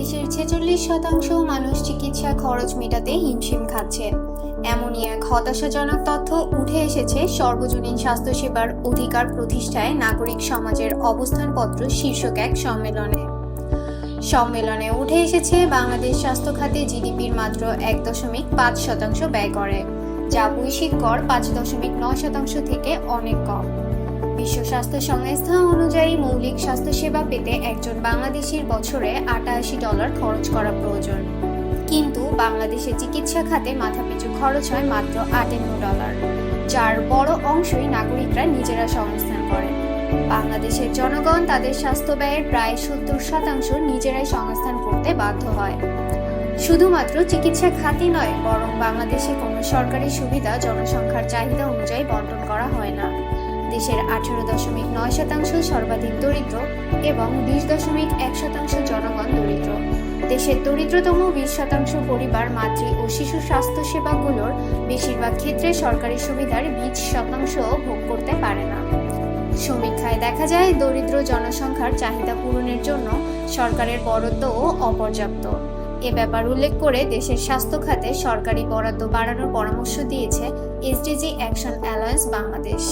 দেশের ছেচল্লিশ শতাংশ মানুষ চিকিৎসা খরচ মেটাতে হিমশিম খাচ্ছে। এমনই এক হতাশাজনক তথ্য উঠে এসেছে সর্বজনীন স্বাস্থ্যসেবার অধিকার প্রতিষ্ঠায় নাগরিক সমাজের অবস্থানপত্র শীর্ষক এক সম্মেলনে। সম্মেলনে উঠে এসেছে বাংলাদেশ স্বাস্থ্য খাতে জিডিপির মাত্র এক দশমিক পাঁচ শতাংশ ব্যয় করে, যা বৈশ্বিক কর পাঁচ দশমিক নয় শতাংশ থেকে অনেক কম। বিশ্ব স্বাস্থ্য সংস্থা অনুযায়ী মৌলিক স্বাস্থ্যসেবা পেতে একজন বাংলাদেশির বছরে আটাশি ডলার খরচ করা প্রয়োজন। কিন্তু বাংলাদেশে চিকিৎসা খাতে মাথাপিছু খরচ হয় মাত্র আটান্ন ডলার, যার বড় অংশই নাগরিকরা নিজেরা সংস্থান করেন বাংলাদেশের জনগণ তাদের স্বাস্থ্য ব্যয়ের প্রায় সত্তর শতাংশ নিজেরাই সংস্থান করতে বাধ্য হয়। শুধুমাত্র চিকিৎসা খাতই নয়, বরং বাংলাদেশে কোনো সরকারি সুবিধা জনসংখ্যার চাহিদা অনুযায়ী বন্টন করা হয় না। দেশের আঠারো দশমিক নয় শতাংশ সর্বাধিক দরিদ্র এবং বিশ দশমিক এক শতাংশ জনগণ দরিদ্র। দেশের দরিদ্রতম বিশ শতাংশ পরিবার মাতৃ ও শিশু স্বাস্থ্য সেবাগুলোর বেশিরভাগ ক্ষেত্রে সরকারি সুবিধার বিশ শতাংশ ভোগ করতে পারে না। সমীক্ষায় দেখা যায়, দরিদ্র জনসংখ্যার চাহিদা পূরণের জন্য সরকারের বরাদ্দও অপর্যাপ্ত। এ ব্যাপার উল্লেখ করে দেশের স্বাস্থ্য খাতে সরকারি বরাদ্দ বাড়ানোর পরামর্শ দিয়েছে এসডিজি অ্যাকশন অ্যালায়েন্স বাংলাদেশ।